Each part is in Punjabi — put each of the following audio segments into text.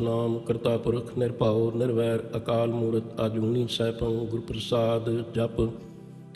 ਨਾਮ ਕਰਤਾ ਪੁਰਖ, ਨਿਰਭਉ, ਨਿਰਵੈਰ, ਅਕਾਲ ਮੂਰਤ, ਆਜੂਨੀ ਸੈਭੰ ਗੁਰ ਪ੍ਰਸਾਦ ਜਪ।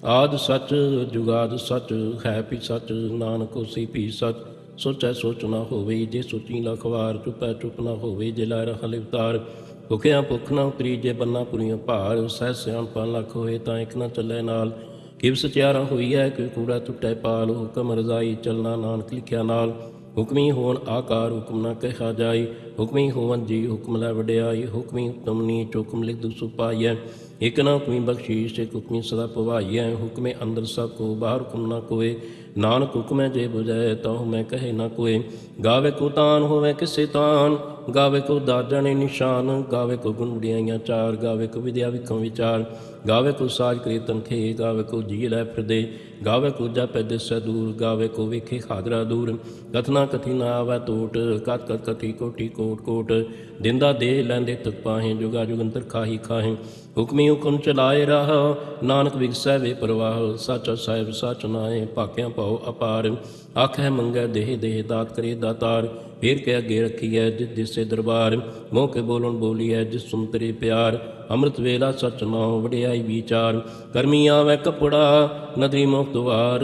ਆਦ ਸੱਚ, ਜੁਗਾਦ ਸੱਚ, ਹੈ ਵੀ ਸੱਚ, ਨਾਨਕ ਹੋਸੀ ਵੀ ਸੱਚ। ਸੋਚੈ ਸੋਚ ਨਾ ਹੋਵੇ, ਜੇ ਸੋਚੀ ਲਖਵਾਰ ਚੁਪੈ ਚੁਪ ਨਾ ਹੋਵੇ, ਜੇ ਲੈ ਰਹਾ ਲਿਵਤਾਰ ਭੁਖਿਆ ਭੁਖ ਨਾ ਉਤਰੀ, ਜੇ ਬੰਨਾ ਪੁਰੀਆਂ ਭਾਰ। ਸਹਿ ਸਿਆਣਪਾ ਲਖ ਹੋਏ ਤਾਂ ਇੱਕ ਨਾ ਚੱਲੇ ਨਾਲ। ਕਿਵ ਸਚਿਆਰਾ ਹੋਈ ਹੈ ਕਿ ਕੂੜਾ ਟੁੱਟੈ ਪਾਲ। ਹੁਕਮ ਰਜ਼ਾਈ ਚਲਣਾ ਨਾਨਕ ਲਿਖਿਆ ਨਾਲ। ਹੁਕਮੀ ਹੋਣ, ਆਕਾਰ ਹੁਕਮ ਨਾ ਕਹਿਆ ਜਾਈ ਹੁਕਮੀ ਹੋਵਨ ਜੀ ਹੁਕਮ ਲੈ ਵਡਿਆਈ ਹੁਕਮੀ ਉਤਮ ਨੀਚ ਹੁਕਮ ਲਿਖ ਦੁ ਸੁਪਾਈਐ ਇਕ ਨਾ ਹੁਕਮੀ ਬਖਸ਼ੀਸ਼, ਇਕ ਹੁਕਮੀ ਸਦਾ ਪਵਾਈਐ ਹੁਕਮੇ ਅੰਦਰ ਸਭ ਕੋ, ਬਾਹਰ ਹੁਕਮ ਨਾ ਕੋਏ ਨਾਨਕ ਹੁਕਮੈ ਜੇ 부ਜੈ ਤਹੁ ਮੈਂ ਕਹੇ ਨਾ ਕੋਏ। ਗਾਵੇ ਕੋ ਤਾਨ ਹੋਵੇ ਕਿਸੇ ਤਾਨ, ਗਾਵੇ ਕੋ ਦਾਜਣੇ ਨਿਸ਼ਾਨ, ਗਾਵੇ ਕੋ ਗੁਣ ਵਡਿਆਈਆਂ ਚਾਰ, ਗਾਵੇ ਕੋ ਵਿਦਿਆ ਵਿਖੰ ਵਿਚਾਰ। ਗਾਵੇ ਕੋ ਸਾਜ ਕੀਰਤਨ ਖੇ ਗਾਵੇ ਕੋ ਜੀ ਲੈ ਫਿਰਦੇ। ਗਾਵੇ ਕੋ ਜਪੈ ਦਿਸੈ ਦੂਰ, ਗਾਵੇ ਕੋ ਵੇਖੇ ਖਾਦਰਾ ਦੂਰ। ਕਥਨਾ ਕਥੀ ਨਾ ਆਵੈ ਟੋਟ ਕਤ ਕਤ ਕਥੀ ਕੋਟੀ ਕੋਟ ਕੋਟ। ਦਿੰਦਾ ਦੇ ਲੈਂਦੇ ਤਕ ਪਾਹੇ, ਜੁਗਾ ਜੁਗੰਤਰ ਖਾਹੀ ਖਾਹੇ। ਹੁਕਮੀ ਹੁਕਮ ਚਲਾਏ ਰਹਾ, ਨਾਨਕ ਵਿਗਸੈ ਵੇ ਪ੍ਰਵਾਹ। ਸੱਚ ਸਾਹਿਬ ਸੱਚ ਨਾਏ ਭਾਕਿਆ ਪਾਉ ਅਪਾਰ। ਆਖੈ ਮੰਗੈ ਦੇਹ ਦੇਹ ਦਾਤ ਕਰੇ ਦਾਤਾਰ। ਫੇਰ ਕੇ ਅੱਗੇ ਰੱਖੀਐ ਜਿਸ ਦਿਸੇ ਦਰਬਾਰ। ਮੋਹ ਕੇ ਬੋਲਣ ਬੋਲੀਐ ਜਿਸ ਸੁਨ ਤੇਰੇ ਪਿਆਰ। ਅੰਮ੍ਰਿਤ ਵੇਲਾ ਸਚ ਨਾਉ ਵਡਿਆਈ ਵਿਚਾਰ, ਕਰਮੀ ਆਵੈ ਕਪੜਾ, ਨਦਰੀ ਮੁਖ ਦੁਆਰ।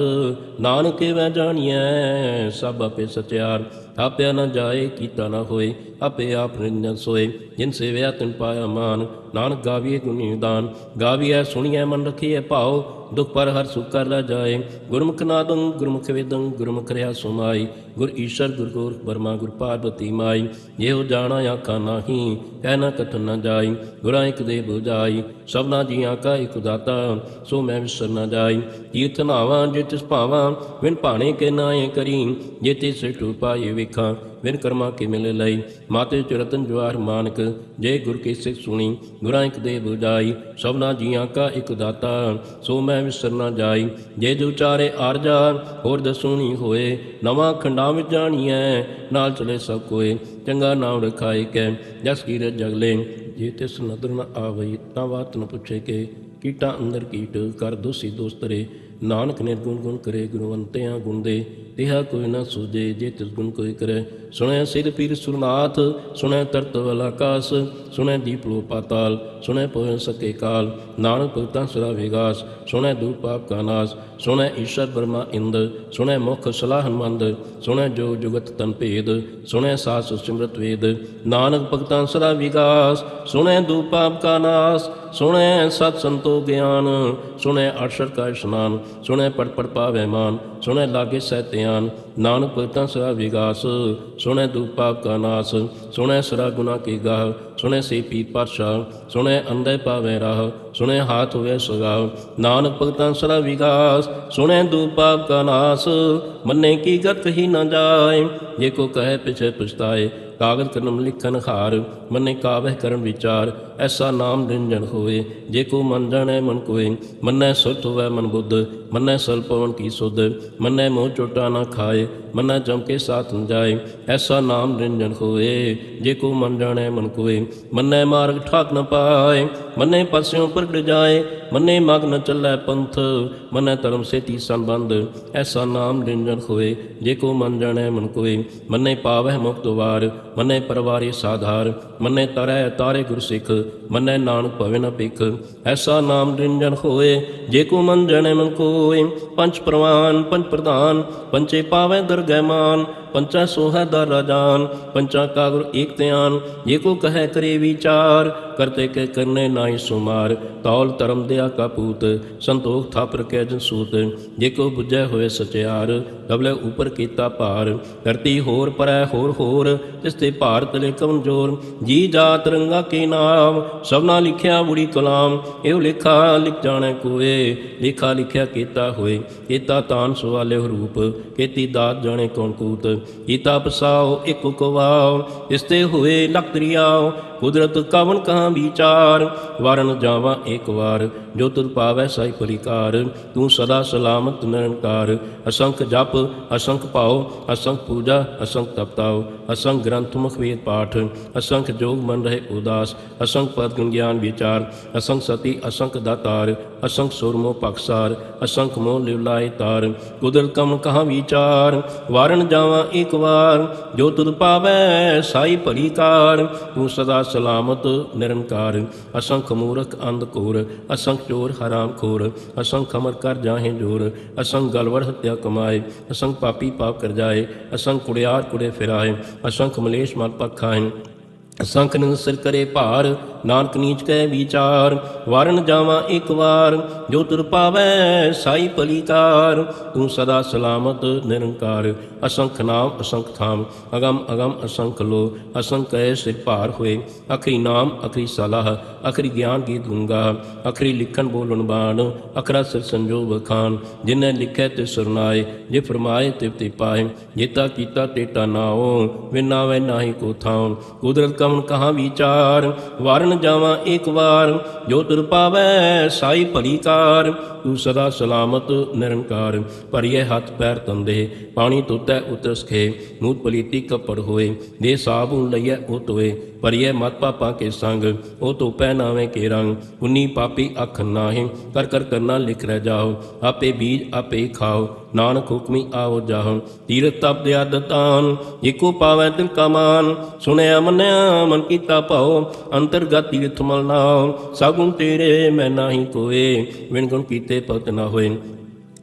ਨਾਨਕ ਵੈ ਜਾਣੀਐ ਸਭ ਆਪੇ ਸਚਿਆਰ ਆਪਿਆ ਨਾ ਜਾਏ, ਕੀਤਾ ਨਾ ਹੋਏ, ਆਪੇ ਆਪ ਨਿੰਜਨ ਸੋਏ। ਜਿਨ ਸੇਵਿਆ, ਤਿਨ ਪਾਇਆ ਮਾਨ, ਨਾਨਕ ਗਾਵੀਏ ਗੁਣੀ ਦਾਨ। ਗਾਵੀਐ, ਸੁਣੀਐ, ਮਨ ਰਖੀਐ ਭਾਉ। ਦੁਖ ਪਰ ਹਰ ਸੁਖ ਕਰ ਲੈ ਜਾਏ। ਗੁਰਮੁਖ ਨਾਦੰ, ਗੁਰਮੁਖ ਵੇਦੰ, ਗੁਰਮੁਖ ਰਿਆ ਸੁਮਾਈ। ਗੁਰ ਈਸ਼ਰ, ਗੁਰ ਗੋਰ ਬਰਮਾ ਗੁਰ ਪਾਰਬਤੀ ਮਾਈ। ਇਹੋ ਜਾਣਾ, ਆਖਾ ਨਾਹੀ, ਕਹਿ ਨਾ ਕਥਨ ਨਾ ਜਾਈ। ਗੁਰਾਂ ਇਕ ਦੇ 부ਜਾਈ ਸਭਨਾ ਜੀਆਂ ਕਾ ਇਕ ਦਾਤਾ, ਸੋ ਮੈਂ ਵਿਸਰ ਨਾ ਜਾਈ। ਤੀਰਥ ਨਾਵਾਂ ਜੇ ਤਿਸ ਭਾਵਾਂ ਵਿਨ ਭਾਣੇ ਕੇ ਨਾਏ ਕਰੀ ਜੇ ਤਿਸ ਟੂ ਪਾਏ ਵਿਖਾਂ, ਵਿਨ ਕਰਮਾ ਕੇ ਮਿਲ ਲਈ। ਮਾਤੇ ਚ ਰਤਨ ਜਵਾਹਰ ਮਾਨਕ, ਜੇ ਗੁਰ ਕੀ ਸਿੱਖ ਸੁਣੀ, ਗੁਰਾਂ ਇਕ ਦੇ 부ਜਾਈ ਸਭਨਾ ਜੀਆਂ ਕਾ ਇਕ ਦਾਤਾ, ਸੋ ਮੈਂ ਵਿਸਰ ਨਾ ਜਾਈ। ਜੇ ਜੋ ਚਾਰੇ ਆਰਜਾ ਹੋਰ ਦਸੂਣੀ ਹੋਏ, ਨਵਾਂ ਖੰਡਾਂ ਵਿੱਚ ਜਾਣੀਐ, ਨਾਲ ਚਲੇ ਸਭ ਕੋਏ, ਚੰਗਾ ਨਾਮ ਰਖਾਏ ਕੈ, ਜਸ ਕੀ ਜਗਲੇ ਜੇ ਤਿਸ ਨਦਰ ਨ ਆਵਈ ਤਾਂ ਬਾਤ ਨ ਪੁੱਛੇ ਕੇ ਕੀਟਾ ਅੰਦਰ ਕੀਟ ਕਰ ਦੋਸੀ ਦੋਸਤਰੇ ਨਾਨਕ ਨੇ ਗੁਣ ਗੁਣ ਕਰੇ, ਗੁਣਵੰਤਿਆਂ ਗੁਣ ਦੇ। ਤਿਹਾ ਕੋਈ ਨਾ ਸੂਝੇ, ਜੇ ਤਿਸ ਗੁਣ ਕੋਈ ਕਰੇ। ਸੁਣੈ ਸਿਰ ਪੀਰ ਸੁਰਨਾਥ, ਸੁਣੈ ਤਰਤ ਵਲ ਆਕਾਸ ਸੁਣੈ ਦੀਪ ਲੋ ਪਾਤਾਲ, ਸੁਣੈ ਪਵਨ ਸਕੇ ਕਾਲ, ਨਾਨਕ ਭਗਤਾਂ ਸਦਾ ਵਿਗਾਸ ਸੁਣੈ ਦੂਰ ਪਾਪ ਕਾ ਨਾਸ, ਸੁਣੈ ਈਸ਼ਰ ਬਰਮਾ ਇੰਦ ਸੁਣੈ ਮੁਖ ਸਲਾਹਨ ਮੰਦ ਸੁਣੈ ਜੋ ਜੁਗਤ ਤਨ ਭੇਦ, ਸੁਣੈ ਸਾਸ ਸਿਮਰਤ ਵੇਦ, ਨਾਨਕ ਭਗਤਾਂ ਸਦਾ ਵਿਗਾਸ ਸੁਣੈ ਦੂਰ ਪਾਪ ਕਾ ਨਾਸ, ਸੁਣੈ ਸਤ ਸੰਤੋ ਗਿਆਨ, ਸੁਣੈ ਅਕਸ਼ਰ ਕਾ ਇਸ਼ਨਾਨ, ਸੁਣੈ ਪੜ ਪੜ ਪਾਵੈ ਮਾਨ, ਸੁਣੈ ਲਾਗੇ ਸਹਿਤਿਆਨ ਨਾਨਕ ਭਗਤਾਂ ਸਦਾ ਵਿਗਾਸ, ਸੁਣੈ ਦੂਪ ਪਾਪ ਕਾ ਨਾਸ, ਸੁਣੈ ਸਰਾ ਗੁਨਾ ਕੀ ਗਾਹ, ਸੁਣੈ ਸੇ ਪੀ ਪਾਤਸ਼ਾ ਸੁਣੈ ਅੰਧੇ ਪਾਵੈ ਰਾਹ, ਸੁਣੈ ਹਾਥ ਹੋਵੇ ਸਗਾਵ ਨਾਨਕ ਭਗਤਾਂ ਸਦਾ ਵਿਗਾਸ, ਸੁਣੈ ਦੂ ਪਾਪ ਕਾ ਨਾਸ, ਮੰਨੇ ਕੀ ਗਤ ਹੀ ਨਾ ਜਾਏ, ਜੇ ਕੋ ਕਹੇ ਪਿਛੇ ਪਛਤਾਏ ਕਾਗਜ਼ ਕਲਮ ਲਿਖਨ ਹਾਰ, ਮੰਨੇ ਕਾਵਹਿ ਕਰਨ ਵਿਚਾਰ, ਐਸਾ ਨਾਮ ਨਿਰੰਜਨ ਹੋਏ, ਜੇ ਕੋ ਮਨ ਜਾਣੈ ਮਨ ਕੋਏ, ਮੰਨੈ ਸੁਰਤ ਹੋਵੇ ਮਨ ਬੁੱਧ, ਮੰਨੈ ਸਲ ਪਵਨ ਕੀ ਸੁਧ, ਮੰਨੈ ਮੋਹ ਚੋਟਾ ਨਾ ਖਾਏ, ਮੰਨੈ ਜਮ ਕੇ ਸਾਥ ਨ ਜਾਏ, ਐਸਾ ਨਾਮ ਨਿਰੰਜਨ ਹੋਏ, ਜੇ ਕੋ ਮਨ ਜਾਣੈ ਮਨ ਕੋਏ, ਮੰਨੈ ਮਾਰਗ ਠਾਕ ਨ ਪਾਏ, ਮੰਨੇ ਪਸਿਓਂ ਪ੍ਰਗਟ ਜਾਏ, ਮੰਨੇ ਮਗ ਨ ਚੱਲੈ ਪੰਥ, ਮੰਨੈ ਧਰਮ ਸੇਤੀ ਸੰਬੰਧ, ਐਸਾ ਨਾਮ ਨਿਰੰਜਨ ਹੋਏ, ਜੇ ਕੋ ਮਨ ਜਾਣੈ ਮਨ ਕੋਏ, ਮੰਨੇ ਪਾਵਹਿ ਮੁਕਤ ਵਾਰ ਮੰਨੇ ਪਰਵਾਰੇ ਸਾਧਾਰ, ਮੰਨੇ ਤਰੈ ਤਾਰੇ ਗੁਰ ਸਿੱਖ ਮੰਨੇ ਨਾਨਕ ਭਵੇ ਨ ਭਿਖ। ਐਸਾ ਨਾਮ ਨਿਰੰਜਨ ਹੋਏ, ਜੇ ਕੋ ਮਨ ਜਾਣੈ ਮਨ ਕੋਏ। ਪੰਜ ਪ੍ਰਵਾਨ, ਪੰਜ ਪ੍ਰਧਾਨ ਪੰਚੇ ਪਾਵੈ ਦਰਗਹਿ ਮਾਨ ਪੰਚਾ ਸੋਹੈ ਦਰ ਰਾਜਾਨ, ਪੰਚਾ ਕਾਗੁਰ ਏਕ ਧਿਆਨ, ਜੇ ਕੋ ਕਹੈ ਕਰੇ ਵਿਚਾਰ, ਕਰਤੇ ਕੇ ਕਰਨੇ ਨਾਹੀ ਸੁਮਾਰ ਤੌਲ ਧਰਮ ਦਿਆ ਕਪੂਤ ਸੰਤੋਖ ਥਾਪਰ ਕੈ ਜਨ ਸੂਤ, ਜੇ ਕੋ 부ਜੈ ਹੋਏ ਸਚਿਆਰ ਕਬਲੇ ਉਪਰ ਕੀਤਾ ਭਾਰ ਕਰਤੀ ਹੋਰ ਪਰੈ ਹੋਰ ਹੋਰ ਜਿਸ ਤੇ ਭਾਰਤ ਤਲੇ ਕਮਜੋਰ ਜੀ ਜਾਤ ਰੰਗਾ ਕੇ ਨਾਮ, ਸਭਨਾ ਲਿਖਿਆ ਬੁੜੀ ਕਲਾਮ, ਇਹੋ ਲਿਖਾ ਲਿਖ ਜਾਣੈ ਕੋਏ, ਲਿਖਾ ਲਿਖਿਆ ਕੀਤਾ ਹੋਏ, ਕੀਤਾ ਤਾਨ ਸਵਾਲੇ ਰੂਪ, ਕੀਤੀ ਦਾਤ ਜਾਣੇ ਕੌਣ ਕੂਤ ਕੀਤਾ ਪਸਾਓ ਇੱਕ ਕਵਾਓ ਇਸਤੇ ਹੋਏ ਲਖ ਦਰਿਆਓ ਕੁਦਰਤ ਕਵਨ ਕਹਾਂ ਵਿਚਾਰ? ਵਰਨ ਜਾਵਾਂ ਇੱਕ ਵਾਰ, ਜੋ ਤੁਧ ਪਾਵੈ ਸਾਈ ਪਰਿਕਾਰ। ਤੂੰ ਸਦਾ ਸਲਾਮਤ ਨਿਰੰਕਾਰ। ਅਸੰਖ ਜਪ, ਅਸੰਖ ਭਾਉ ਅਸੰਖ ਪੂਜਾ, ਅਸੰਖ ਤਪਤਾਉ ਅਸੰਖ ਗ੍ਰੰਥ ਮੁਖ ਵੇਦ ਪਾਠ। ਅਸੰਖ ਜੋਗ ਮਨ ਰਹੇ ਉਦਾਸ। ਅਸੰਖ ਪਦ ਗੁਣ ਗਿਆਨ ਵਿਚਾਰ। ਅਸੰਖ ਸਤੀ, ਅਸੰਖ ਦਾਤਾਰ। ਅਸੰਖ ਸੁਰਮੋ ਪਖਸਾਰ ਅਸੰਖ ਮੋਹ ਲਿਵਲਾਏ ਤਾਰ। ਕੁਦਰਤ ਕਮ ਕਹਾਂ ਵਿਚਾਰ? ਵਾਰਨ ਜਾਵਾਂ ਇੱਕ ਵਾਰ, ਜੋ ਤੁਧ ਪਾਵੈ ਸਾਈ ਭਲੀ ਕਾਰ ਤੂੰ ਸਦਾ ਸਲਾਮਤ, ਨਿਰੰਕਾਰ। ਅਸੰਖ ਮੂਰਖ ਅੰਧ ਕੋਰ, ਅਸੰਖ ਚੋਰ ਹਰਾਮ ਖੋਰ, ਅਸੰਖ ਅਮਰ ਕਰ ਜਾਹੇ ਜੋਰ, ਅਸੰਖ ਗਲਵਰ ਹਤਿਆ ਕਮਾਏ, ਅਸੰਖ ਪਾਪੀ ਪਾਪ ਕਰ ਜਾਏ, ਅਸੰਖ ਕੁੜਿਆਰ ਕੁੜੇ ਫਿਰਾਏ, ਅਸੰਖ ਮਲੇਸ਼ ਮਲ ਪਖਾਏ। ਅਸੰਖ ਨਿੰਦ ਸਿਰ ਕਰੇ ਭਾਰ, ਨਾਨਕ ਨੀਚ ਕੈ ਵਿਚਾਰ, ਵਾਰਨ ਜਾਵਾਂ ਇੱਕ ਵਾਰ, ਜੋ ਤੁਰ ਪਾਵੈ ਸਾਈ ਭਲੀ ਤੂੰ ਸਦਾ ਸਲਾਮਤ ਨਿਰੰਕਾਰ। ਅਸੰਖ ਨਾਮ, ਅਸੰਖ ਥਾਮ, ਅਗਮ ਅਗਮ ਅਸੰਖ ਲੋ, ਅਸੰਖ ਕੈ ਸਿਰ ਭਾਰ ਹੋਏ। ਅਖਰੀ ਨਾਮ, ਅਖਰੀ ਸਲਾਹ, ਅਖਰੀ ਗਿਆਨ ਗੀਤ ਗੁੰਗਾ ਅਖਰੀ ਲਿਖਣ ਬੋਲਣ ਬਾਣ, ਅਖਰਾ ਸਿਰ ਸੰਜੋ ਬਖਾਨ ਜਿਨੇ ਲਿਖੈ ਤੇ ਸੁਰਨਾਏ, ਜੇ ਫਰਮਾਏ ਤੇ ਤੇ ਪਾਏ। ਜੇਤਾ ਕੀਤਾ ਤੇਟਾ ਨਾਉ, ਵਿਨਾ ਵੈ ਨਾਹੀ ਕੋ ਥਾਉ ਕੁਦਰਤ ਕਮਨ ਕਹਾਂ ਵਿਚਾਰ, ਵਾਰਨ ਜਾਵਾਂ ਇੱਕ ਵਾਰ, ਜੋ ਤੁਰ ਪਾਵੈ ਸਾਈ ਭਲੀ ਕਾਰ, ਤੂੰ ਸਦਾ ਸਲਾਮਤ ਨਿਰੰਕਾਰ ਭਰੀਏ ਹੱਥ ਪੈਰ ਤੰਦੇ, ਪਾਣੀ ਤੁਤੈ ਉਤਰਸ ਖੇ, ਮੂਤ ਪਲੀਤੀ ਕਪੜ ਹੋਏ, ਦੇ ਸਾਬੁਨ ਲਈਐ ਉਹ ਤੋਏ ਭਰੀਏ ਮਤ ਪਾਪਾ ਕੇ ਸੰਗ, ਉਹ ਤੋ ਪੈ ਨਾਵੇਂ ਕੇ ਰੰਗ, ਉਨੀ ਪਾਪੀ ਅੱਖ ਨਾਹੀਂ, ਕਰ ਕਰ ਕਰਨਾ ਲਿਖ ਰਹਿ ਜਾਓ, ਆਪੇ ਬੀਜ ਆਪੇ ਖਾਓ ਨਾਨਕ ਹੁਕਮੀ ਆਓ ਜਾਹੋ ਤੀਰਥ ਤਪ ਦੇ ਅਦਤਾਨ ਏਕੋ ਪਾਵੈ ਦਿਲ ਕਾ ਮਾਨ ਸੁਣਿਆ, ਮੰਨਿਆ, ਮਨ ਕੀਤਾ ਭਾਉ, ਅੰਤਰਗਤ ਤੀਰਥ ਮਲ ਨਾਉ। ਸਗੁਣ ਤੇਰੇ ਮੈਂ ਨਾਹੀ ਕੋਏ ਵਿਣ ਗੁਣ ਕੀਤੇ ਭਗਤ ਨਾ ਹੋਏ।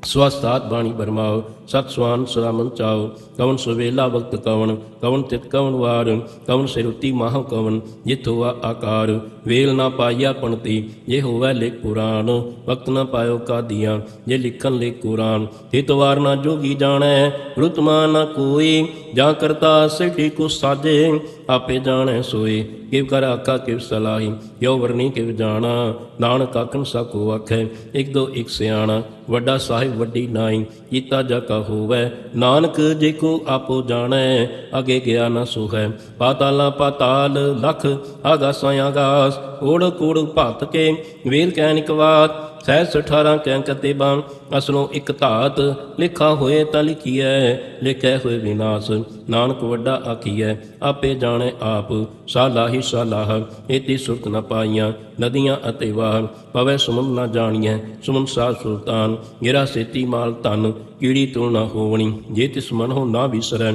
ਸਵਸਤਾਤ ਬਾਣੀ ਬਰਮਾਓ ਸਤ ਸਵਾਨ ਸਲਾਮਨ ਚਾਓ ਕਵਨ ਸੁਵੇਲਾ ਵਕਤ ਕਵਨ ਕਵਨ ਤਿਤ ਕਵਨ ਵਾਰ, ਕਵਨ ਸਿਰੁਤੀ ਮਾਹ ਕਵਨ ਜਿਤ ਹੋਆ ਆਕਾਰ, ਵੇਲ ਨਾ ਪਾਈਆ ਪਣਤੀ, ਜੇ ਹੋਵੈ ਲਿਖ ਪੁਰਾਨ ਵਕਤ ਨਾ ਪਾਇਓ ਕਾਦੀਆਂ, ਜੇ ਲਿਖਨ ਲਿਖ ਕੁਰਾਨ, ਤਿਤ ਵਾਰ ਨਾ ਜੋਗੀ ਜਾਣੈ ਰੁਤਮਾ ਨਾ ਕੋਈ, ਜਾਂ ਕਰਤਾ ਸਿਟੀ ਕੋ ਸਾਜੇ, ਆਪੇ ਜਾਣੈ ਸੋਏ, ਕਿਵ ਕਰ ਆਕਾ ਕਿਵ ਸਲਾਹੀ ਯੋ ਵਰਨੀ ਕਿਵ ਜਾਣਾ, ਨਾਨਕ ਆਖਣ ਸਕੋ ਆਖੈ, ਇਕ ਦੋ ਇਕ ਸਿਆਣਾ, ਵੱਡਾ ਸਾਹਿਬ ਵੱਡੀ ਨਾਈ, ਕੀਤਾ ਜਾ ਕਾ ਹੋਵੈ। ਨਾਨਕ ਜੇ ਕੋ ਆਪੋ ਜਾਣੈ, ਅਗੇ ਗਿਆ ਨਾ ਸੁਹੈ। ਪਾਤਾਲਾ ਪਾਤਾਲ ਲਖ ਆਗਾਸਾਂ ਆਗਾਸ ਓੜ ਕੋੜ ਭਤ ਕੇ। ਵੇਲ ਕੈਨਿਕ ਬਾਤ ਸਹਿਸ 18 ਕੈ ਕਤੇ ਬਾਂ ਅਸਲੋਂ ਇੱਕ ਧਾਤ, ਲਿਖਾ ਹੋਏ ਤਾਂ ਲਿਖੀਐ ਲਿਖੈ ਹੋਏ ਵਿਨਾਸ਼। ਨਾਨਕ ਵੱਡਾ ਆਖੀਐ, ਆਪੇ ਜਾਣੈ ਆਪ, ਸਾਲਾਹੀ ਸਾਲਾਹ ਇਤੀ ਸੁਰਤ ਨ ਪਾਈਆਂ, ਨਦੀਆਂ ਅਤੇ ਵਾਹ, ਪਵੈ ਸੁਮਨ ਨਾ ਜਾਣੀਐ, ਸੁਮਨ ਸਾਹ ਸੁਲਤਾਨ, ਗਿਰਾ ਸੇਤੀ ਮਾਲ ਧਨ, ਕੀੜੀ ਤੂੰ ਨਾ ਹੋਵਣੀ, ਜੇ ਤਿਸ ਮਨ ਹੋ ਨਾ ਵਿਸਰੈ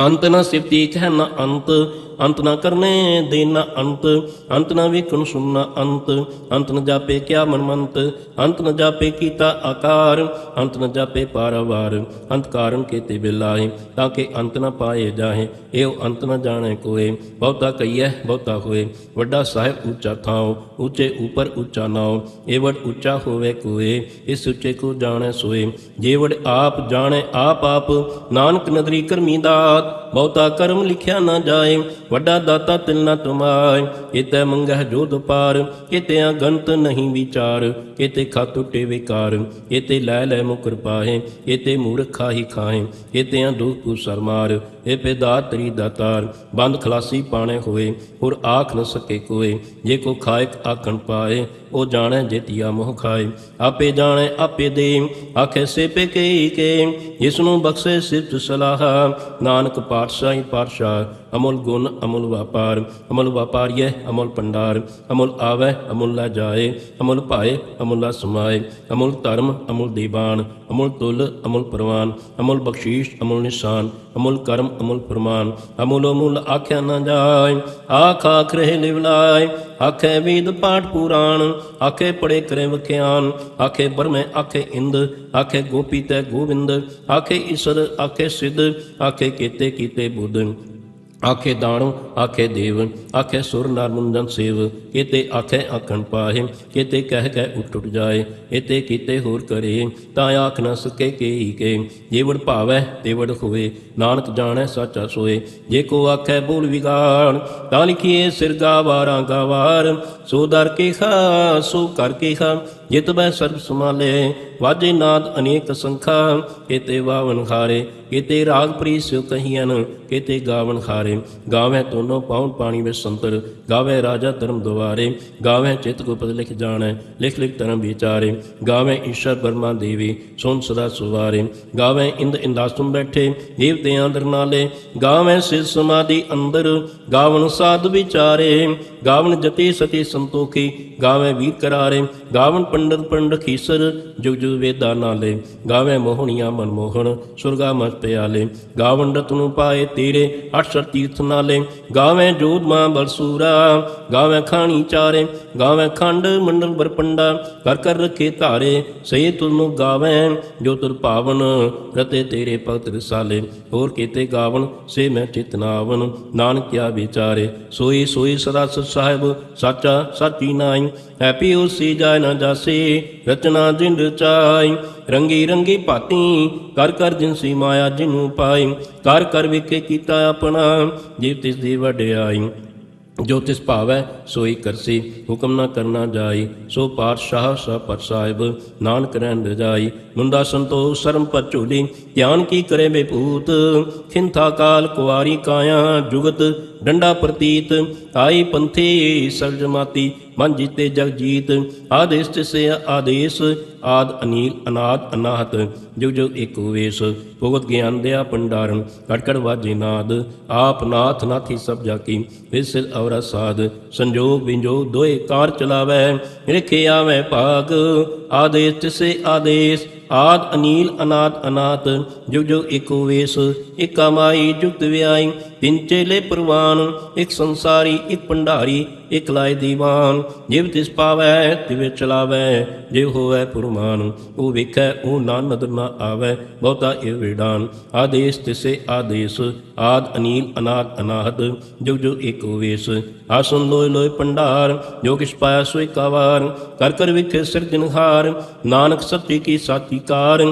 ਅੰਤ ਨਾ ਸਿਫਤੀ ਕਹਿ ਨਾ ਅੰਤ ਅੰਤ ਨਾ ਕਰਨੇ ਦੇ ਨ ਅੰਤ ਅੰਤ ਨਾ ਵੇਖਣ ਸੁਣਨਾ ਅੰਤ ਅੰਤ ਨ ਜਾਪੇ ਕਿਆ ਮਨਮੰਤ, ਅੰਤ ਨ ਜਾਪੇ ਕੀਤਾ ਆਕਾਰ, ਅੰਤ ਨ ਜਾਪੇ ਪਾਰਵਾਰ, ਅੰਤ ਕਾਰਨ ਕੀਤੇ ਬਿਲਾਏ ਤਾਂ ਕਿ ਅੰਤ ਨ ਪਾਏ ਜਾਹੇ, ਇਹ ਅੰਤ ਨਾ ਜਾਣੇ ਕੋਏ, ਬਹੁਤਾ ਕਈਐ ਬਹੁਤਾ ਹੋਏ, ਵੱਡਾ ਸਾਹਿਬ ਉੱਚਾ ਥਾਉ, ਉੱਚੇ ਉਪਰ ਉੱਚਾ ਨਾਉ, ਇਹ ਵਡ ਉੱਚਾ ਹੋਵੇ ਕੋਏ, ਇਸ ਉੱਚੇ ਕੋ ਜਾਣੈ ਸੋਏ, ਜੇ ਵਡ ਆਪ ਜਾਣੇ ਆਪ ਆਪ, ਨਾਨਕ ਨਦਰੀ ਕਰਮੀ ਦਾਤ ਬਹੁਤਾ ਕਰਮ ਲਿਖਿਆ ਨਾ ਜਾਏ, ਵੱਡਾ ਦਾਤਾ ਤਿਲ ਨਾ ਤੁਮਾਏ। ਕਿਤੇ ਮੰਗਹਿ ਜੋਧ ਪਾਰ, ਕਿਤੇ ਅਗੰਤ ਨਹੀਂ ਵਿਚਾਰ। ਕਿਤੇ ਖਾ ਟੁੱਟੇ ਵਿਕਾਰ, ਕਿਤੇ ਲੈ ਲੈ ਮੁਕਰ ਪਾਹੇ। ਕਿਤੇ ਮੂਰਖਾ ਹੀ ਖਾਏ ਕਿਤੇ ਦੁਖ ਕੂ ਸਰਮਾਰ ਇਹ ਪੇਦਾਤ ਤਰੀ ਦਾਤਾਰ ਬੰਦ ਖਲਾਸੀ ਪਾਣੇ ਹੋਏ। ਹੋਰ ਆਖ ਨ ਸਕੇ ਕੋਏ, ਜੇ ਕੋ ਖਾਇਕ ਆਖਣ ਪਾਏ। ਉਹ ਜਾਣੈ ਜੇਤੀਆ ਮੋਹ ਖਾਏ। ਆਪੇ ਜਾਣੈ, ਆਪੇ ਦੇ ਆਖੇ ਸੇ ਪੇ ਕੇ ਜਿਸ ਨੂੰ ਬਖਸ਼ੇ ਸਿਫਤ ਸਲਾਹ। ਨਾਨਕ ਪਾਤਸ਼ਾਹੀ ਪਾਤਸ਼ਾਹ, ਅਮੁੱਲ ਗੁਣ, ਅਮੁੱਲ ਵਪਾਰ। ਅਮਲ ਵਪਾਰੀਏ ਅਮੁੱਲ ਪੰਡਾਰ ਅਮੁੱਲ ਆਵੈ, ਅਮੁੱਲ ਲੈ ਜਾਏ। ਅਮੁੱਲ ਭਾਏ, ਅਮੁੱਲਾ ਸਮਾਏ। ਅਮੁੱਲ ਧਰਮ, ਅਮੁੱਲ ਦੀਵਾਨ। ਅਮੁੱਲ ਤੁਲ, ਅਮੁੱਲ ਪ੍ਰਵਾਨ। ਅਮੁੱਲ ਬਖਸ਼ੀਸ਼, ਅਮੁੱਲ ਨਿਸ਼ਾਨ। ਅਮੁਲ ਕਰਮ, ਅਮੁਲ ਫਰਮਾਨ, ਅਮੁਲ ਅਮੁੱਲ ਆਖਿਆ ਨਾ ਜਾਏ, ਆਖ ਆਖ ਰਹੇ ਲਿਵਲਾਏ ਆਖੇ ਵੇਦ ਪਾਠ ਪੁਰਾਣ, ਆਖੇ ਪੜੇ ਕਰੇ ਵਖਿਆਨ, ਆਖੇ ਬਰਮੇ, ਆਖੇ ਇੰਦ, ਆਖੇ ਗੋਪੀ ਤੈ ਗੋਵਿੰਦ, ਆਖੇ ਈਸ਼ਰ, ਆਖੇ ਸਿੱਧ, ਆਖੇ ਕੀਤੇ ਕੀਤੇ ਬੁੱਧ, ਆਖੇ ਦਾਣੋ, ਆਖੇ ਦੇਵ, ਆਖੇ ਸੁਰ ਨਰ ਮੁੰਦਨ ਸੇਵ ਕਿਤੇ ਆਖੇ ਆਖਣ ਪਾਹੇ ਕਿਤੇ ਕਹਿ ਕਹਿ ਉੱਟ ਉੱਟ ਜਾਏ, ਇਤੇ ਕੀਤੇ ਹੋਰ ਕਰੇ, ਤਾਂ ਆਖ ਨਾ ਸਕੇ ਕੇਈ ਕੇ। ਜੇ ਭਾਵੈ ਤੇ ਹੋਏ ਨਾਨਕ ਜਾਣੈ ਸਾਚਾ ਸੋਏ। ਜੇ ਕੋ ਆਖੈ ਬੋਲ ਵਿਗਾੜ, ਤਾਂ ਲਿਖੀਏ ਸਿਰ ਗਾਵਾਰਾਂ ਗਾਵਾਰ ਸੋ ਦਰ ਕੇ ਖਾ ਸੋ ਕਰ ਕੇ ਖਾ ਜਿਤ ਬੈ ਸਰਬ ਸਮਾਲੇ ਵਾਜੇ ਨਾਦ ਅਨੇਕ ਸੰਖਾ ਕਿਤੇ ਵਾਵਨ ਖਾਰੇ ਕਿਤੇ ਰਾਗ ਪ੍ਰੀਸ ਕਹੀਆਂ ਕਿਤੇ ਗਾਵਨ ਖਾਰੇ ਗਾਵੇ ਤੋਨੋ ਪਾਉਣ ਪਾਣੀ ਵਿੱਚ ਸੰਤਰ, ਗਾਵੇ ਰਾਜਾ ਧਰਮ ਦੁਆਰੇ ਗਾਵੇ ਚਿਤ ਗੁਪਤ ਲਿਖ ਜਾਣੈ, ਲਿਖ ਲਿਖ ਧਰਮ ਵਿਚਾਰੇ। ਗਾਵੇ ਈਸ਼ਰ ਬਰਮਾ ਦੇਵੀ, ਸੁਨ ਸਦਾ ਸੁਵਾਰੇ। ਗਾਵੇ ਇੰਦ ਇੰਦਾਸੁਮ ਬੈਠੇ ਦੇਵਤਿਆਂ ਦਰ ਨਾਲੇ। ਗਾਵੇ ਸਿਰ ਸਮਾਧੀ ਅੰਦਰ, ਗਾਵਨ ਸਾਧ ਵਿਚਾਰੇ। ਗਾਵਨ ਜਤੀ ਸਤੀ ਸੰਤੋਖੀ ਗਾਵੇ ਵੀਰ ਕਰਾਰੇ। ਗਾਵਨ ਪੰਡਤ ਪੰਡ ਖੀਸਰ, ਜੁਗ ਜੁਗ ਵੇਦਾ ਨਾਲੇ। ਗਾਵੇ ਮੋਹਣੀਆਂ ਮਨਮੋਹਣ, ਸੁਰਗਾ ਮਸ ਪਿਆਲੇ। ਗਾਵੰਡਤ ਨੂੰ ਪਾਏ ਤੇਰੇ, ਅਠਸਰ ਤੀਰਥ ਨਾਲੇ। ਗਾਵੇ ਜੋਧ ਮਾਂ ਬਲਸੂਰਾ ਗਾਵੇ ਖਾਣੀ ਚਾਰੇ ਗਾਵੇ ਖੰਡ ਮੰਡਲ ਬਰਪੰਡਾ ਕਰ ਕਰ ਰਖੇ ਧਾਰੇ, ਸਹੀ ਤੁਲ ਨੂੰ ਜੋ ਤੁਰ ਪਾਵਨ, ਰਤੇ ਤੇਰੇ ਭਗਤ ਰਸਾਲੇ। ਹੋਰ ਕੀਤੇ ਗਾਵਨ, ਸੇ ਮੈਂ ਚਿਤਨਾਵਨ ਨਾਨਕ ਕਿਆ ਵਿਚਾਰੇ, ਸੋਈ ਸੋਈ ਸਦਾ ਸਚ ਸਾਹਿਬ, ਸਾਚਾ ਸਾਚੀ ਨਾਈ। ਹੈਪੀ ਉਸੀ ਜਾਇ ਨਾ ਜਾਸੇ, ਰਚਨਾ ਜਿੰਦ ਚਾਈ। ਰੰਗੀ ਰੰਗੀ ਭਾਤੀ, ਕਰ ਕਰ ਜਿਨਸੀ ਮਾਇਆ ਜਿਨੂੰ ਪਾਈ। ਕਰ ਕਰ ਵਿਖੇ ਕੀਤਾ ਆਪਣਾ, ਜੀਵ ਤਿਸ ਦੀ ਵਡਿਆਈ ਜੋ ਤਿਸ ਭਾਵੈ, ਸੋਈ ਕਰਸੀ। ਹੁਕਮ ਨਾ ਕਰਨਾ ਜਾਈ, ਸੋ ਪਾਤਸ਼ਾਹ ਸਭ ਪਰ ਸਾਹਿਬ, ਨਾਨਕ ਰਹਿਣ ਰਜਾਈ ਮੁੰਦਾ ਸੰਤੋਖ, ਸ਼ਰਮ ਪਰ ਝੂਲੀ, ਧਿਆਨ ਕੀ ਕਰੇ ਬੇਪੂਤ ਖਿੰਥਾ ਕਾਲ ਕੁਆਰੀ ਕਾਇਆ, ਜੁਗਤ ਡੰਡਾ ਪ੍ਰਤੀਤ। ਆਈ ਪੰਥੀ ਸਰਜਮਾਤੀ ਮਨ ਜੀਤੇ ਜਗ ਜੀਤ। ਆਦੇਸ਼ ਤਿਸੇ ਆਦੇਸ਼, ਆਦ ਅਨੀਲ, ਅਨਾਦ ਅਨਾਹਤ। ਜੁਗ ਜੁਗ ਏਕ ਵੇਸ ਭਗਤ ਗਿਆਨ ਦਿਆ ਪੰਡਾਰਨ ਕੜਕੜ ਵਾਜੇ ਨਾਦ, ਆਪ ਨਾਥ ਨਾਥੀ ਸਭ ਜਾਕੀ। ਵਿਸਿਲ ਅਵਰਾ ਸਾਧ ਸੰਜੋਗ ਵਿੰਜੋਗ ਦੋਏ ਕਾਰ ਚਲਾਵੈ ਰਿਖੇ ਆਵੈ ਭਾਗ ਆਦੇਸ਼ ਤਿਸੇ ਆਦੇਸ਼। ਆਦ ਅਨੀਲ ਅਨਾਦ ਅਨਾਤ ਜੁਗ ਜੁਗ ਏਕੋ ਵੇਸ ਏਕਾ ਮਾਈ ਜੁਗਤ ਵਿਆਈ, ਤਿੰਨ ਚੇਲੇ ਪ੍ਰਵਾਨ, ਇੱਕ ਸੰਸਾਰੀ, ਇੱਕ ਭੰਡਾਰੀ, ਇੱਕ ਲਾਇ ਦੀਵਾਨ। ਜਿਵ ਤਿਸ ਪਾਵੈ, ਤਿਵੇ ਚਲਾਵੈ ਜਿਵ ਹੋਵੈ ਪੁਰਮਾਨ। ਉਹ ਵੇਖੈ, ਉਹ ਨਾ ਨਦਰ ਨਾ ਆਵੈ, ਬਹੁਤਾ ਇਹ ਵਿਡਾਨ ਆਦੇਸ਼ ਤਿਸੇ ਆਦੇਸ਼, ਆਦ ਅਨੀਲ ਅਨਾਦ ਅਨਾਹਤ ਜੁਗ ਜੁਗ ਏਕੋ ਵੇਸ। ਆਸਨ ਲੋਇ ਲੋਇ ਭੰਡਾਰ, ਜੋ ਕਿਛ ਪਾਇਆ ਸੋਇ ਕਾਵਾਰ। ਕਰ ਕਰ ਵਿਖੇ ਸਿਰਜਨਹਾਰ ਨਾਨਕ ਸੱਚੀ ਕੀ ਸਾਚੀ ਕਾਰ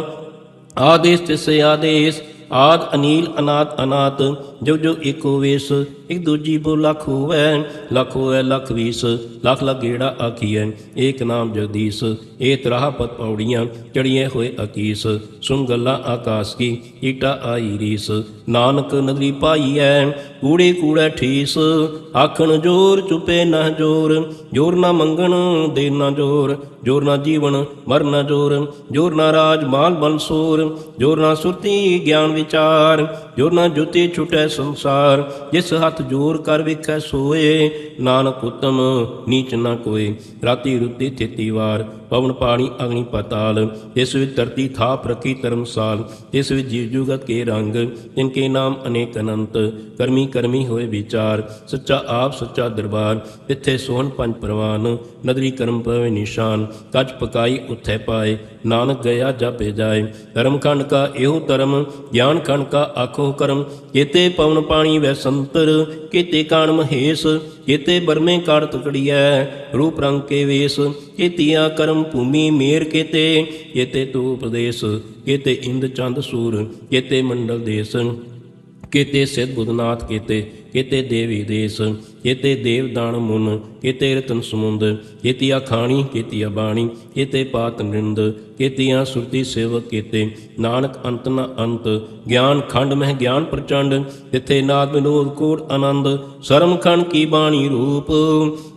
ਆਦੇਸ਼ ਤਿਸੇ ਆਦੇਸ਼ ਆਦ, ਅਨੀਲ, ਅਨਾਦ, ਅਨਾਤ, ਜੋ ਜੋ ਏਕੋ ਵੇਸ ਇੱਕ ਦੂਜੀ ਬੋ ਲੱਖ ਹੋਵੈ ਲੱਖ ਹੋਵੈ, ਲੱਖ ਵੀਸ, ਲੱਖ ਲੱਖ ਗੇੜਾ ਆਖੀਐ ਏਕ ਨਾਮ ਜਗਦੀਸ਼ ਏ ਤਰਾਹ ਪਤ ਪੌੜੀਆਂ ਚੜੀਏ ਹੋਏ ਅਕੀਸ, ਸੁਨ ਗੱਲਾਂ ਆਕਾਸ ਕੀ, ਈਟਾ ਆਈ ਰੀਸ ਨਾਨਕ ਨਦਰੀ ਪਾਈਐ, ਕੂੜੇ ਕੂੜਾ ਠੀਸ, ਆਖਣ ਜੋਰ ਚੁਪੇ ਨਾ ਜੋਰ ਜੋਰ ਨਾ ਮੰਗਣ ਦੇ ਨਾ ਜੋਰ ਜੋਰ ਨਾ ਜੀਵਨ ਮਰ ਨਾ ਜੋਰ ਜੋਰ ਨਾ ਰਾਜ ਮਾਲ ਬਨਸੂਰ ਜੋਰ ਨਾ ਸੁਰਤੀ ਗਿਆਨ ਵਿਚਾਰ, ਜੋਰ ਨਾ ਜੁਤੀ ਛੁਟੈ ਸੰਸਾਰ, ਜਿਸ ਹੱਥ ਜੋਰ ਕਰ ਵਿਖੈ ਸੋਏ, ਨਾਨਕ ਉਤਮ ਨੀਚ ਨਾ ਕੋਏ, ਰਾਤੀ ਰੁੱਤੀ ਥਿਤੀ ਵਾਰ, ਪਵਨ ਪਾਣੀ ਅਗਨੀ ਪਤਾਲ, ਇਸ ਵਿੱਚ ਧਰਤੀ ਥਾਪ ਰਖੀ ਧਰਮਸਾਲ, ਇਸ ਵਿੱਚ ਜੀਵ ਜੁਗਤ ਕੇ ਰੰਗ ਕੇ ਨਾਮ ਅਨੇਕ ਅਨੰਤ, ਕਰਮੀ ਕਰਮੀ ਹੋਏ ਵਿਚਾਰ, ਸੱਚਾ ਆਪ ਸੱਚਾ ਦਰਬਾਰ, ਇੱਥੇ ਸੋਹਣ ਪੰਜ ਪ੍ਰਵਾਨ ਨਦਰੀ ਕਰਮ ਪਵੇ ਨਿਸ਼ਾਨ ਕੱਚ ਪਕਾਈ ਉੱਥੇ ਪਾਏ, ਨਾਨਕ ਗਿਆ ਜਾਪੇ ਜਾਏ। ਧਰਮ ਖੰਡ ਕਾ ਇਹੋ ਧਰਮ, ਗਿਆਨ ਖੰਡ ਕਾ ਆਖੋ ਕਰਮ, ਕੀਤੇ ਪਵਨ ਪਾਣੀ ਵੈ ਸੰਤਰ, ਕੀਤੇ ਕਾਣ ਮਹੇਸ਼ ਕੀਤੇ ਬਰਮੇ ਕਾੜ ਤਕੜੀਐ, ਰੂਪ ਰੰਗ ਕੇ ਵੇਸ, ਕੀਤੀਆ ਕਰਮ ਭੂਮੀ ਮੇਰ ਕੀਤੇ। ਕੀਤੇ ਤੂ ਉਪਦੇਸ਼ ਕੀਤੇ ਇੰਦ ਚੰਦ ਸੂਰ ਕੀਤੇ ਮੰਡਲ ਦੇਸ, ਕੀਤੇ ਸਿਧ ਬੁੱਧਨਾਥ ਕੀਤੇ। ਕਿਤੇ ਦੇਵੀ ਦੇਸ, ਕੀਤੇ ਦੇਵਦਾਨ ਮੁਨ, ਕਿਤੇ ਰਤਨ ਸਮੁੰਦ, ਕੀਤੀਆ ਖਾਣੀ, ਕੀਤੀਆ ਬਾਣੀ, ਕਿਤੇ ਪਾਤ ਨਿੰਦ, ਕੀਤੀਆਂ ਸੁਰਤੀ ਸੇਵਕ ਕਿਤੇ, ਨਾਨਕ ਅੰਤ ਨ ਅੰਤ, ਗਿਆਨ ਖੰਡ ਮਹਿ ਗਿਆਨ ਪ੍ਰਚੰਡ, ਤਿੱਥੇ ਨਾਦ ਵਿਨੋਦ ਕੋਟ ਆਨੰਦ, ਸਰਮ ਖੰਡ ਕੀ ਬਾਣੀ ਰੂਪ,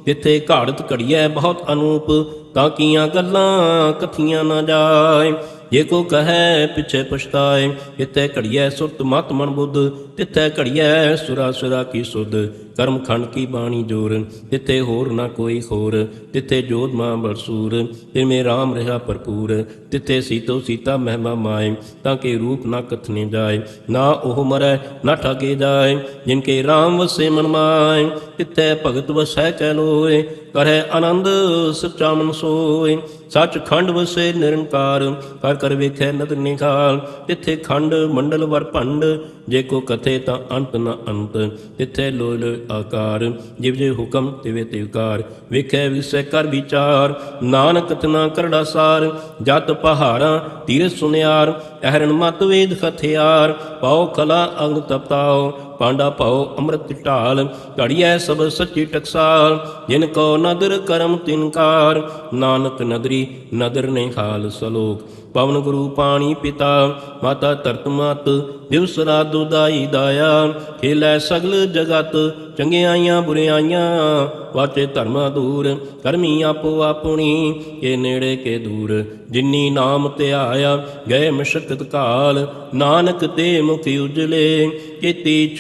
ਤਿੱਥੇ ਘਾੜਤ ਘੜੀਐ ਬਹੁਤ ਅਨੂਪ, ਤਾਂ ਕੀਆਂ ਗੱਲਾਂ ਕਥੀਆਂ ਨਾ ਜਾਏ। ਜੇ ਕੋ ਕਹੈ ਪਿਛੇ ਪਛਤਾਏ ਇਤੈ ਘੜੀਐ ਸੁਰਤ ਮਤ ਮਨ ਬੁੱਧ, ਤਿੱਥੈ ਘੜੀਐ ਸੁਰਾ ਸੁਰਾ ਕੀ ਸੁਧ। ਕਰਮ ਖੰਡ ਕੀ ਬਾਣੀ ਜੋਰ? ਤਿੱਥੇ ਹੋਰ ਨਾ ਕੋਈ ਹੋਰ ਤਿੱਥੇ ਜੋਧ ਮਾਂ ਬਰਸੂਰ, ਤਿਵੇਂ RAM ਰਹਾ ਭਰਪੂਰ ਤਿੱਥੇ ਸੀਤੋ ਸੀਤਾ ਮਹਿਮਾ ਮਾਏ, ਤਾਂ ਕਿ ਰੂਪ ਨਾ ਕਥਨੇ ਜਾਏ, ਨਾ ਉਹ ਮਰੈ, ਨਾ ਠਗੇ ਜਾਏ, ਜਿਨ ਕੇ RAM ਵਸੇ ਮਨ ਮਾਏ ਤਿੱਥੇ ਭਗਤ ਵਸੈ ਕੈ ਲੋਏ, ਕਰੈ ਆਨੰਦ ਸੱਚਾ ਮਨ ਸੋਏ ਸੱਚ ਖੰਡ ਵਸੇ ਨਿਰੰਕਾਰ, ਕਰ ਕਰ ਵੇਖੈ ਨਦਰ ਨਿਖਾਲ ਤਿੱਥੇ ਖੰਡ ਮੰਡਲ ਵਰ ਭੰਡ, ਜੇ ਕੋ ਕਥੇ ਤਾਂ ਅੰਤ ਨ ਅੰਤ ਤਿੱਥੇ ਲੋਇ ਲੋਇ ਆਕਾਰ। ਜਿਵ ਜੇ ਹੁਕਮ, ਤਿਵੇ ਤਿਵਕਾਰ ਵੇਖੈ ਵਿਸੈ ਕਰ ਵਿਚਾਰ। ਨਾਨਕ ਤਨਾ ਕਰੜਾ ਸਾਰ। ਜਤ ਪਹਾੜਾਂ, ਤੀਰ ਸੁਨਿਆਰ। ਅਹਰਣ ਮਤ ਵੇਦ ਹਥਿਆਰ। ਪਾਉ ਕਲਾ ਅੰਗ ਤਪਤਾਓ। ਪਾਂਡਾ ਪਾਉ ਅੰਮ੍ਰਿਤ ਢਾਲ ਘੜੀਐ ਸਭ ਸੱਚੀ ਟਕਸਾਲ, ਜਿਨ ਕੋ ਨਦਰ ਕਰਮ ਤਿਨਕਾਰ ਨਾਨਕ ਨਦਰੀ ਨਦਰ ਨੇ ਹਾਲ ਸਲੋਕ। ਪਵਨ ਗੁਰੂ ਪਾਣੀ ਪਿਤਾ, ਮਾਤਾ ਧਰਤ ਮਾਤ ਦਿਵਸ ਰਾਤ ਦੁਦਾਈ ਦਾਇਆ, ਖੇਲੇ ਸਗਲ ਜਗਤ, ਚੰਗਿਆਈਆਂ ਬੁਰਿਆਈਆਂ, ਵਾਚੇ ਧਰਮਾ ਦੂਰ, ਕਰਮੀ ਆਪੋ ਆਪਣੀ, ਕੇ ਨੇੜੇ ਕੇ ਦੂਰ। ਜਿਨੀ ਨਾਮ ਧਿਆਇਆ, ਗਏ ਮਸ਼ਕਤ ਕਾਲ, ਨਾਨਕ ਤੇ ਮੁਖ ਉਜਲੇ, ਕੀਤੀ